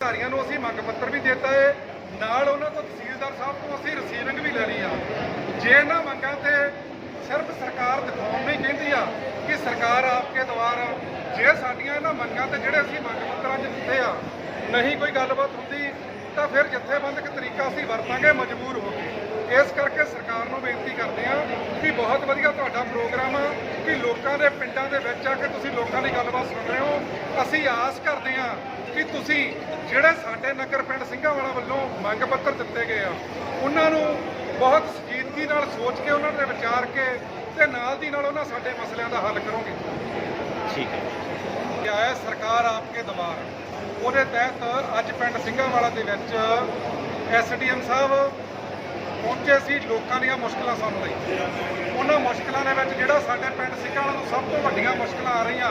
ਅਧਿਕਾਰੀਆਂ ਨੂੰ ਅਸੀਂ ਮੰਗ ਪੱਤਰ ਵੀ ਦਿੱਤਾ ਏ। ਨਾਲ ਉਹਨਾਂ ਤੋਂ ਤਹਿਸੀਲਦਾਰ ਸਾਹਿਬ ਤੋਂ ਅਸੀਂ ਰਸੀਵਿੰਗ ਵੀ ਲੈ ਲਈ ਆ। ਜੇ ਇਹਨਾਂ ਮੰਗਾਂ ਤੇ ਸਿਰਫ ਸਰਕਾਰ ਦਿਖਾਉਣ ਨਹੀਂ ਕਹਿੰਦੀ ਆ ਕਿ ਸਰਕਾਰ ਆਪਕੇ ਦੁਆਰ ਜੇ ਸਾਡੀਆਂ ਇਹਨਾਂ ਮੰਗਾਂ ਤੇ ਜਿਹੜੇ ਅਸੀਂ ਮੰਗ ਪੱਤਰਾਂ 'ਚ ਦਿੱਤੇ ਆ, ਨਹੀਂ ਕੋਈ ਗੱਲਬਾਤ ਹੁੰਦੀ, ਤਾਂ ਫਿਰ ਜਥੇਬੰਦਕ ਤਰੀਕਾ ਅਸੀਂ ਵਰਤਾਂਗੇ, ਮਜਬੂਰ ਹੋ ਕੇ। ਇਸ ਕਰਕੇ ਸਰਕਾਰ ਨੂੰ ਬੇਨਤੀ ਕਰਦੇ ਆ ਕਿ ਬਹੁਤ ਵਧੀਆ ਤੁਹਾਡਾ ਪ੍ਰੋਗਰਾਮ ਆ, ਕਿ ਲੋਕਾਂ ਦੇ ਪਿੰਡਾਂ ਦੇ ਵਿੱਚ ਆ ਕੇ ਤੁਸੀਂ ਲੋਕਾਂ ਦੀ ਗੱਲਬਾਤ ਸੁਣ ਰਹੇ ਹੋ। ਅਸੀਂ ਆਸ ਕਰਦੇ ਆ ਕਿ ਤੁਸੀਂ ਜਿਹੜੇ ਸਾਡੇ ਨਗਰ ਪਿੰਡ ਸਿੰਘਾਂਵਾਲਾ ਵੱਲੋਂ ਮੰਗ ਪੱਤਰ ਦਿੱਤੇ ਗਏ ਆ ਉਹਨਾਂ ਨੂੰ ਬਹੁਤ ਸੰਜੀਦਗੀ ਨਾਲ ਸੋਚ ਕੇ ਉਹਨਾਂ ਤੇ ਵਿਚਾਰ ਕੇ ਤੇ ਨਾਲ ਦੀ ਨਾਲ ਉਹਨਾਂ ਸਾਡੇ ਮਸਲਿਆਂ ਦਾ ਹੱਲ ਕਰੋਗੇ। ਠੀਕ ਹੈ। ਕਿਹਾ ਹੈ ਸਰਕਾਰ ਆਪਕੇ ਦਵਾਰ ਉਹਦੇ ਤਹਿਤ ਅੱਜ ਪਿੰਡ ਸਿੰਘਾਂਵਾਲਾ ਦੇ ਵਿੱਚ ਐਸਡੀਐਮ ਸਾਹਿਬ ਪਹੁੰਚੇ ਸੀ ਲੋਕਾਂ ਦੀਆਂ ਮੁਸ਼ਕਲਾਂ ਸੁਣਨ ਲਈ। ਉਹਨਾਂ ਮੁਸ਼ਕਲਾਂ ਦੇ ਵਿੱਚ ਜਿਹੜਾ ਸਾਡੇ ਪਿੰਡ ਸਿੰਘਾਂਵਾਲਾ ਨੂੰ ਸਭ ਤੋਂ ਵੱਡੀਆਂ ਮੁਸ਼ਕਲਾਂ ਆ ਰਹੀਆਂ।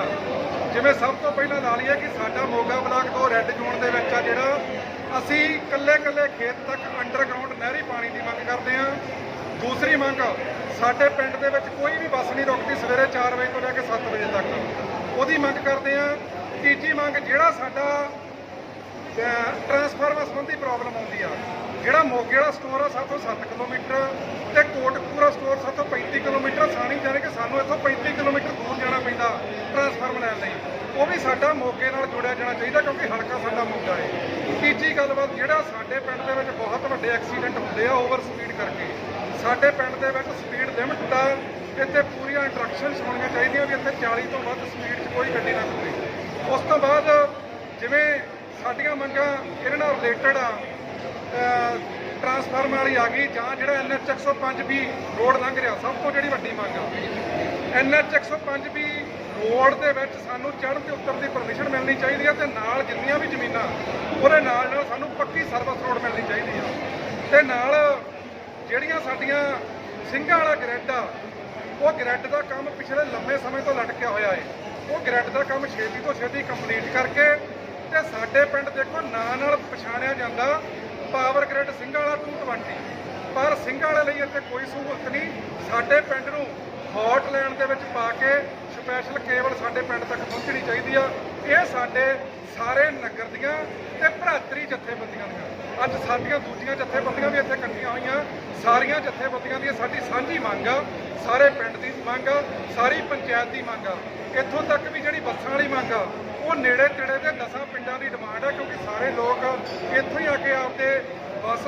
ਜਿਵੇਂ ਸਭ ਤੋਂ ਪਹਿਲਾਂ ਲਾ ਲਈਏ ਕਿ ਸਾਡਾ ਮੋਗਾ ਬਲਾਕ ਤੋਂ ਰੈੱਡ ਜ਼ੋਨ ਦੇ ਵਿੱਚ ਆ ਜਿਹੜਾ ਅਸੀਂ ਕੱਲੇ-ਕੱਲੇ ਖੇਤ ਤੱਕ ਅੰਡਰਗਰਾਉਂਡ ਨਹਿਰੀ ਪਾਣੀ ਦੀ ਮੰਗ ਕਰਦੇ ਹਾਂ। ਦੂਸਰੀ ਮੰਗ, ਸਾਡੇ ਪਿੰਡ ਦੇ ਵਿੱਚ ਕੋਈ ਵੀ ਬੱਸ ਨਹੀਂ ਰੁਕਦੀ ਸਵੇਰੇ 4 ਵਜੇ ਤੋਂ ਲੈ ਕੇ 7 ਵਜੇ ਤੱਕ। ਉਹਦੀ ਮੰਗ ਕਰਦੇ ਹਾਂ। ਤੀਜੀ ਮੰਗ, ਜਿਹੜਾ ਸਾਡਾ ਟਰਾਂਸਫਾਰਮਰ ਸੰਬੰਧੀ ਪ੍ਰੋਬਲਮ ਆਉਂਦੀ ਆ। ਜਿਹੜਾ ਮੋਗੇ ਵਾਲਾ ਸਟੋਰ ਆ ਸਾਤੋਂ 7 ਕਿਲੋਮੀਟਰ ਤੇ ਕੋਟਕਪੂਰਾ ਸਟੋਰ ਸਾਤੋਂ 35 ਕਿਲੋਮੀਟਰ, ਸਾਣੀ ਜਾਣੇ ਕਿ ਸਾਨੂੰ ਇੱਥੋਂ 35 ਕਿਲੋਮੀਟਰ ਦੂਰ ਜਾਣਾ ਪੈਂਦਾ ਟਰਾਂਸਫਾਰਮਰ ਲੈਣ ਲਈ। ਉਹ ਵੀ ਸਾਡਾ ਮੋਗੇ ਨਾਲ ਜੁੜਿਆ ਜਾਣਾ ਚਾਹੀਦਾ ਕਿਉਂਕਿ ਹਲਕਾ ਸਾਡਾ ਮੋਗਾ ਹੈ ਤੀਜੀ ਗੱਲਬਾਤ ਜਿਹੜਾ ਸਾਡੇ ਪਿੰਡ ਦੇ ਵਿੱਚ ਬਹੁਤ ਵੱਡੇ ਐਕਸੀਡੈਂਟ ਹੁੰਦੇ ਆ ਓਵਰ ਸਪੀਡ ਕਰਕੇ। ਸਾਡੇ ਪਿੰਡ ਦੇ ਵਿੱਚ ਸਪੀਡ ਲਿਮਟ ਦਾ ਇੱਥੇ ਪੂਰੀਆਂ ਇੰਸਟਰਕਸ਼ਨਸ ਹੋਣੀਆਂ ਚਾਹੀਦੀਆਂ ਵੀ ਇੱਥੇ 40 ਤੋਂ ਵੱਧ ਸਪੀਡ 'ਚ ਕੋਈ ਗੱਡੀ ਨਾ ਘੁੰਮੇ। ਉਸ ਤੋਂ ਬਾਅਦ ਜਿਵੇਂ ਸਾਡੀਆਂ ਮੰਗਾਂ ਇਹਨਾਂ ਨਾਲ ਰਿਲੇਟਡ ਆ। ਟਰਾਂਸਫਾਰਮਰ ਵਾਲੀ ਆ ਗਈ, ਜਾਂ ਜਿਹੜਾ ਐਨਐਚ 105 ਵੀ ਰੋਡ ਲੰਘ ਰਿਹਾ, ਸਭ ਤੋਂ ਜਿਹੜੀ ਵੱਡੀ ਮੰਗ ਆ। ਐਨਐਚ 105 ਵੀ ਰੋਡ ਦੇ ਵਿੱਚ ਸਾਨੂੰ ਚੜ੍ਹਨ ਤੇ ਉਤਰਨ ਦੀ ਪਰਮਿਸ਼ਨ ਮਿਲਣੀ ਚਾਹੀਦੀ ਆ, ਤੇ ਨਾਲ ਜਿੰਨੀਆਂ ਵੀ ਜ਼ਮੀਨਾਂ, ਉਹਦੇ ਨਾਲ ਨਾਲ ਸਾਨੂੰ ਪੱਕੀ ਸਰਵਿਸ ਰੋਡ ਮਿਲਣੀ ਚਾਹੀਦੀ ਆ। ਤੇ ਨਾਲ ਜਿਹੜੀਆਂ ਸਾਡੀਆਂ ਸਿੰਘਾਂ ਵਾਲਾ ਗ੍ਰਿਡ ਆ, ਉਹ ਗ੍ਰਿਡ ਦਾ ਕੰਮ ਪਿਛਲੇ ਲੰਮੇ ਸਮੇਂ ਤੋਂ ਲਟਕਿਆ ਹੋਇਆ ਹੈ ਉਹ ਗ੍ਰਿਡ ਦਾ ਕੰਮ ਛੇਤੀ ਤੋਂ ਛੇਤੀ ਕੰਪਲੀਟ ਕਰਕੇ ਤੇ ਸਾਡੇ ਪਿੰਡ ਦੇਖੋ, ਨਾਂ ਨਾਲ ਪਛਾਣਿਆ ਜਾਂਦਾ ਪਾਵਰ ਗ੍ਰਿਡ ਸਿੰਘਾਂ ਵਾਲਾ 220 ਪਰ ਸਿੰਘਾਂ ਵਾਲੇ ਲਈ ਇੱਥੇ ਕੋਈ ਸਹੂਲਤ ਨਹੀਂ। ਸਾਡੇ ਪਿੰਡ ਨੂੰ ਹੌਟ ਲੈਣ ਦੇ ਵਿੱਚ ਪਾ ਕੇ ਸਪੈਸ਼ਲ ਕੇਬਲ ਸਾਡੇ ਪਿੰਡ ਤੱਕ ਪਹੁੰਚਣੀ ਚਾਹੀਦੀ ਆ। ਇਹ ਸਾਡੇ ਸਾਰੇ ਨਗਰ ਦੀਆਂ ਤੇ ਭਰਾਤਰੀ ਜਥੇਬੰਦੀਆਂ ਦੀਆਂ। ਅੱਜ ਸਾਡੀਆਂ ਦੂਜੀਆਂ ਜਥੇਬੰਦੀਆਂ ਵੀ ਇੱਥੇ ਇਕੱਠੀਆਂ ਹੋਈਆਂ। ਸਾਰੀਆਂ ਜਥੇਬੰਦੀਆਂ ਦੀ ਸਾਡੀ ਸਾਂਝੀ ਮੰਗ ਆ, ਸਾਰੇ ਪਿੰਡ ਦੀ ਮੰਗ ਆ, ਸਾਰੀ ਪੰਚਾਇਤ ਦੀ ਮੰਗ ਆ। ਇੱਥੋਂ ਤੱਕ ਵੀ ਜਿਹੜੀ ਬੱਸਾਂ ਵਾਲੀ ਮੰਗ ਆ, ਉਹ ਨੇੜੇ ਤੇੜੇ ਦੇ ਦਸਾਂ ਪਿੰਡਾਂ ਦੀ ਡਿਮਾਂਡ ਆ, ਕਿਉਂਕਿ ਸਾਰੇ ਲੋਕ ਇੱਥੋਂ ਹੀ ਆ ਕੇ ਆਪਦੇ